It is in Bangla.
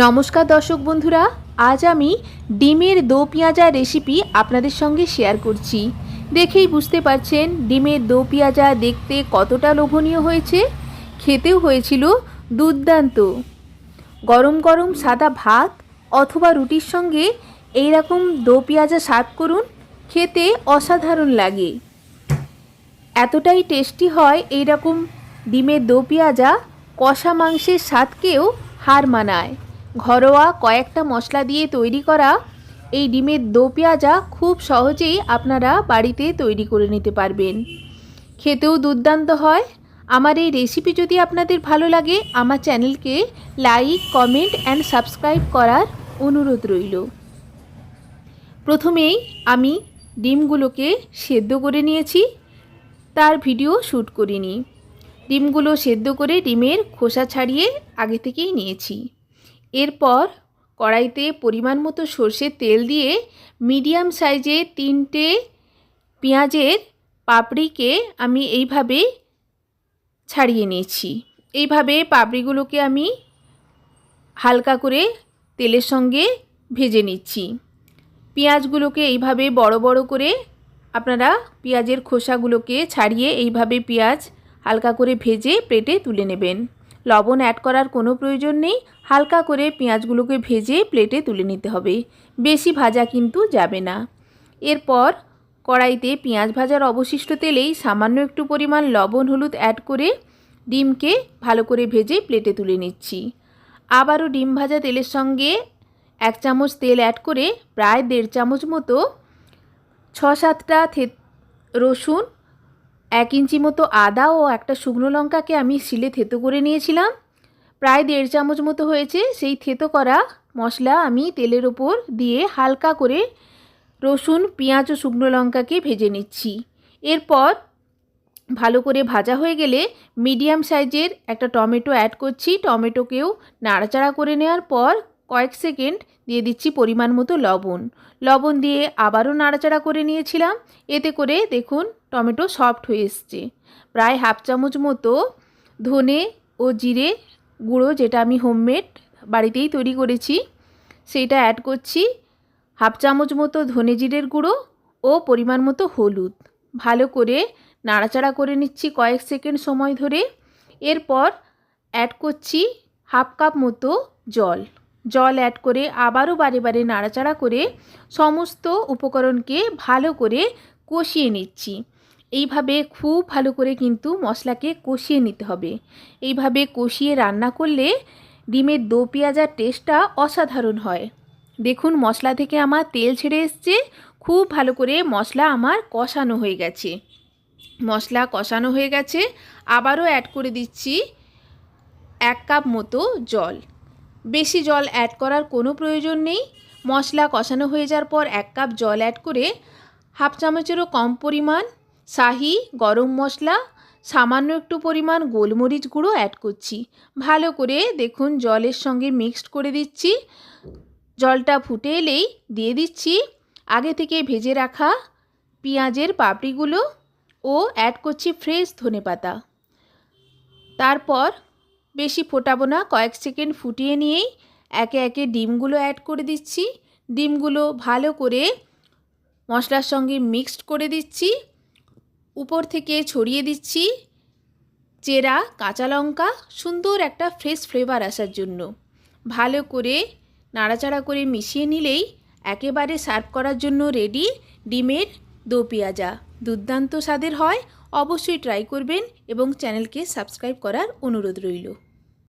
নমস্কার দর্শক বন্ধুরা, আজ আমি ডিমের দো পেঁয়াজা রেসিপি আপনাদের সঙ্গে শেয়ার করছি। দেখেই বুঝতে পারছেন ডিমের দো পেঁয়াজা দেখতে কতটা লোভনীয় হয়েছে, খেতেও হয়েছিল দুর্দান্ত। গরম গরম সাদা ভাত অথবা রুটির সঙ্গে এই রকম দো পেঁয়াজা সার্ভ করুন, খেতে অসাধারণ লাগে। এতটাই টেস্টি হয় এইরকম ডিমের দো পেঁয়াজা, কষা মাংসের স্বাদকেও হার মানায়। ঘরোয়া কয়েকটা মশলা দিয়ে তৈরি করা এই ডিমের দো পেঁয়াজা খুব সহজেই আপনারা বাড়িতে তৈরি করে নিতে পারবেন। খেতেও দুর্দান্ত হয়। আমার এই রেসিপি যদি আপনাদের ভালো লাগে, আমার চ্যানেলকে লাইক কমেন্ট অ্যান্ড সাবস্ক্রাইব করার অনুরোধ রইল। প্রথমেই আমি ডিমগুলোকে সেদ্ধ করে নিয়েছি। তার ভিডিও শ্যুট করিনি। ডিমগুলো সেদ্ধ করে ডিমের খোসা ছাড়িয়ে আগে থেকেই নিয়েছি। এরপর কড়াইতে পরিমাণ মতো সর্ষের তেল দিয়ে মিডিয়াম সাইজে তিনটে পেঁয়াজের পাপড়িকে আমি এইভাবে ছাড়িয়ে নিয়েছি। এইভাবে পাপড়িগুলোকে আমি হালকা করে তেলের সঙ্গে ভেজে নিচ্ছি। পেঁয়াজগুলোকে এইভাবে বড় বড় করে আপনারা পেঁয়াজের খোসাগুলোকে ছাড়িয়ে এইভাবে পেঁয়াজ হালকা করে ভেজে প্লেটে তুলে নেবেন। লবণ অ্যাড করার কোনো প্রয়োজন নেই। হালকা করে পেঁয়াজগুলোকে ভেজে প্লেটে তুলে নিতে হবে। বেশি ভাজা কিন্তু যাবে না। এরপর কড়াইতে পেঁয়াজ ভাজার অবশিষ্ট তেলেই সামান্য একটু পরিমাণ লবণ, হলুদ অ্যাড করে ডিমকে ভালো করে ভেজে প্লেটে তুলে নিচ্ছি। আবারও ডিম ভাজা তেলের সঙ্গে এক চামচ তেল অ্যাড করে প্রায় দেড় চামচ মতো ছ সাতটা রসুন এক ইঞ্চি মতো আদা ও একটা শুকনো লঙ্কাকে আমি শিলে থেতো করে নিয়েছিলাম। প্রায় দেড় চামচ মতো হয়েছে। সেই থেতো করা মশলা আমি তেলের ওপর দিয়ে হালকা করে রসুন, পেঁয়াজ ও শুকনো লঙ্কাকে ভেজে নিচ্ছি। এরপর ভালো করে ভাজা হয়ে গেলে মিডিয়াম সাইজের একটা টমেটো অ্যাড করছি। টমেটোকেও নাড়াচাড়া করে নেওয়ার পর কয়েক সেকেন্ড দিয়ে দিচ্ছি পরিমাণ মতো লবণ। লবণ দিয়ে আবারও নাড়াচাড়া করে নিয়েছিলাম। এতে করে দেখুন টমেটো সফট হয়ে এসছে। প্রায় হাফ চামচ মতো ধনে ও জিরে গুঁড়ো যেটা আমি হোমমেড বাড়িতেই তৈরি করেছি সেইটা অ্যাড করছি। হাফ চামচ মতো ধনে জিরের গুঁড়ো ও পরিমাণ মতো হলুদ। ভালো করে নাড়াচাড়া করে নিচ্ছি কয়েক সেকেন্ড সময় ধরে। এরপর অ্যাড করছি হাফ কাপ মতো জল। জল অ্যাড করে আবারও বারে বারে নাড়াচাড়া করে সমস্ত উপকরণকে ভালো করে কষিয়ে নিচ্ছি। এইভাবে খুব ভালো করে কিন্তু মশলাকে কষিয়ে নিতে হবে। এইভাবে কষিয়ে রান্না করলে ডিমের দো পেঁয়াজার টেস্টটা অসাধারণ হয়। দেখুন মশলা থেকে আমার তেল ছেড়ে এসছে, খুব ভালো করে মশলা আমার কষানো হয়ে গেছে। মশলা কষানো হয়ে গেছে, আবারও অ্যাড করে দিচ্ছি এক কাপ মতো জল। বেশি জল অ্যাড করার কোনো প্রয়োজন নেই। মশলা কষানো হয়ে যাওয়ার পর এক কাপ জল অ্যাড করে হাফ চামচেরও কম পরিমাণ শাহি, গরম মশলা, সামান্য একটু পরিমাণ গোলমরিচ গুঁড়ো অ্যাড করছি। ভালো করে দেখুন জলের সঙ্গে মিক্সড করে দিচ্ছি। জলটা ফুটে এলেই দিয়ে দিচ্ছি। আগে থেকে ভেজে রাখা পেঁয়াজের পাপড়িগুলো ও অ্যাড করছি ফ্রেশ ধনে পাতা তারপর বেশি ফোটাবো না, কয়েক সেকেন্ড ফুটিয়ে নিয়েই একে একে ডিমগুলো অ্যাড করে দিচ্ছি। ডিমগুলো ভালো করে মশলার সঙ্গে মিক্সড করে দিচ্ছি। উপর থেকে ছড়িয়ে দিচ্ছি চেরা, কাঁচা লঙ্কা, সুন্দর একটা ফ্রেশ ফ্লেভার আসার জন্য। ভালো করে নাড়াচাড়া করে মিশিয়ে নিলেই একেবারে সার্ভ করার জন্য রেডি ডিমের দো পেঁয়াজা। দুর্দান্ত স্বাদের হয়। অবশ্যই ট্রাই করবেন এবং চ্যানেলকে সাবস্ক্রাইব করার অনুরোধ রইল।